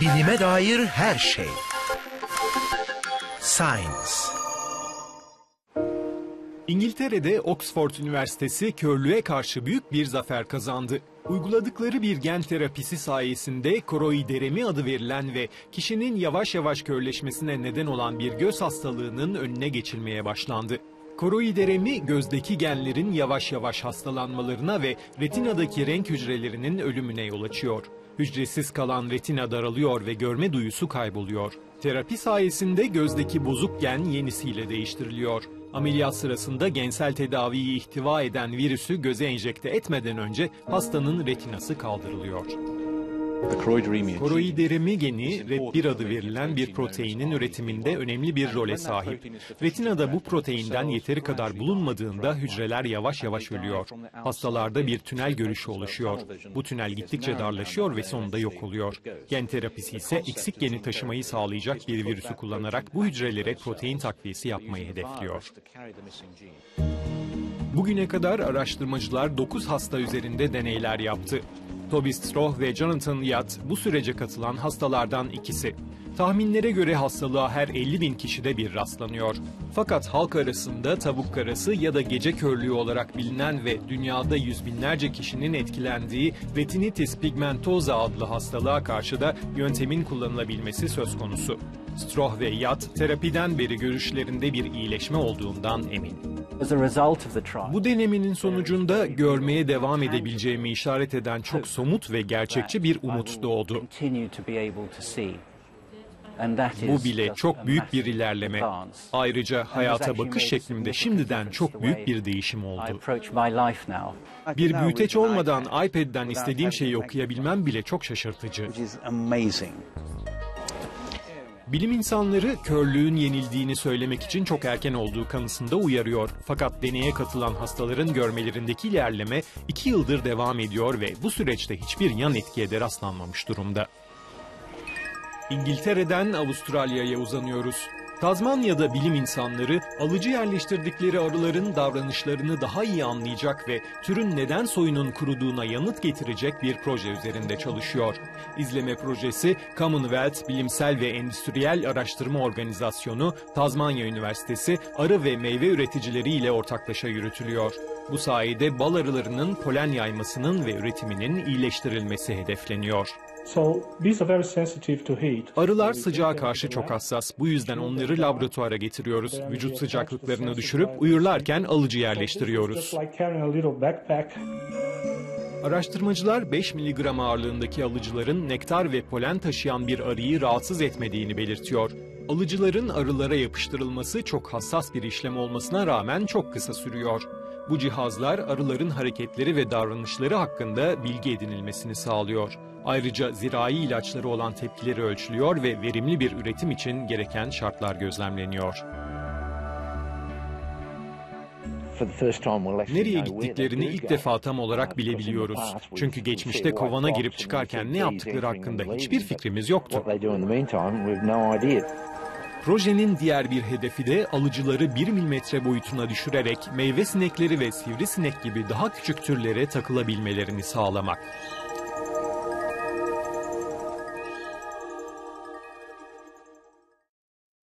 Bilime dair her şey. Science. İngiltere'de Oxford Üniversitesi körlüğe karşı büyük bir zafer kazandı. Uyguladıkları bir gen terapisi sayesinde koroideremi adı verilen ve kişinin yavaş yavaş körleşmesine neden olan bir göz hastalığının önüne geçilmeye başlandı. Koroideremi gözdeki genlerin yavaş yavaş hastalanmalarına ve retinadaki renk hücrelerinin ölümüne yol açıyor. Hücresiz kalan retina daralıyor ve görme duyusu kayboluyor. Terapi sayesinde gözdeki bozuk gen yenisiyle değiştiriliyor. Ameliyat sırasında gensel tedaviyi ihtiva eden virüsü göze enjekte etmeden önce hastanın retinası kaldırılıyor. Koroideremi geni REP1 adı verilen bir proteinin üretiminde önemli bir role sahip. Retinada bu proteinden yeteri kadar bulunmadığında hücreler yavaş yavaş ölüyor. Hastalarda bir tünel görüşü oluşuyor. Bu tünel gittikçe darlaşıyor ve sonunda yok oluyor. Gen terapisi ise eksik geni taşımayı sağlayacak bir virüsü kullanarak bu hücrelere protein takviyesi yapmayı hedefliyor. Bugüne kadar araştırmacılar 9 hasta üzerinde deneyler yaptı. Toby Stroh ve Jonathan Yatt bu sürece katılan hastalardan ikisi. Tahminlere göre hastalığa her 50 bin kişide bir rastlanıyor. Fakat halk arasında tavuk karası ya da gece körlüğü olarak bilinen ve dünyada yüz binlerce kişinin etkilendiği retinitis pigmentosa adlı hastalığa karşı da yöntemin kullanılabilmesi söz konusu. Stroh ve Yatt terapiden beri görüşlerinde bir iyileşme olduğundan emin. Bu denemenin sonucunda görmeye devam edebileceğimi işaret eden çok somut ve gerçekçi bir umut doğdu. Bu bile çok büyük bir ilerleme. Ayrıca hayata bakış şeklimde şimdiden çok büyük bir değişim oldu. Bir büyüteç olmadan iPad'den istediğim şeyi okuyabilmem bile çok şaşırtıcı. Bilim insanları körlüğün yenildiğini söylemek için çok erken olduğu kanısında uyarıyor. Fakat deneye katılan hastaların görmelerindeki ilerleme iki yıldır devam ediyor ve bu süreçte hiçbir yan etkiye de rastlanmamış durumda. İngiltere'den Avustralya'ya uzanıyoruz. Tazmanya'da bilim insanları alıcı yerleştirdikleri arıların davranışlarını daha iyi anlayacak ve türün neden soyunun kuruduğuna yanıt getirecek bir proje üzerinde çalışıyor. İzleme projesi Commonwealth Bilimsel ve Endüstriyel Araştırma Organizasyonu, Tazmanya Üniversitesi, arı ve meyve üreticileri ile ortaklaşa yürütülüyor. Bu sayede bal arılarının polen yaymasının ve üretiminin iyileştirilmesi hedefleniyor. Arılar sıcağa karşı çok hassas. Bu yüzden onları laboratuvara getiriyoruz. Vücut sıcaklıklarını düşürüp uyurlarken alıcı yerleştiriyoruz. Araştırmacılar 5 mg ağırlığındaki alıcıların nektar ve polen taşıyan bir arıyı rahatsız etmediğini belirtiyor. Alıcıların arılara yapıştırılması çok hassas bir işlem olmasına rağmen çok kısa sürüyor. Bu cihazlar arıların hareketleri ve davranışları hakkında bilgi edinilmesini sağlıyor. Ayrıca zirai ilaçları olan tepkileri ölçülüyor ve verimli bir üretim için gereken şartlar gözlemleniyor. Nereye gittiklerini ilk defa tam olarak bilebiliyoruz. Çünkü geçmişte kovana girip çıkarken ne yaptıkları hakkında hiçbir fikrimiz yoktu. Projenin diğer bir hedefi de alıcıları 1 milimetre boyutuna düşürerek meyve sinekleri ve sivrisinek gibi daha küçük türlere takılabilmelerini sağlamak.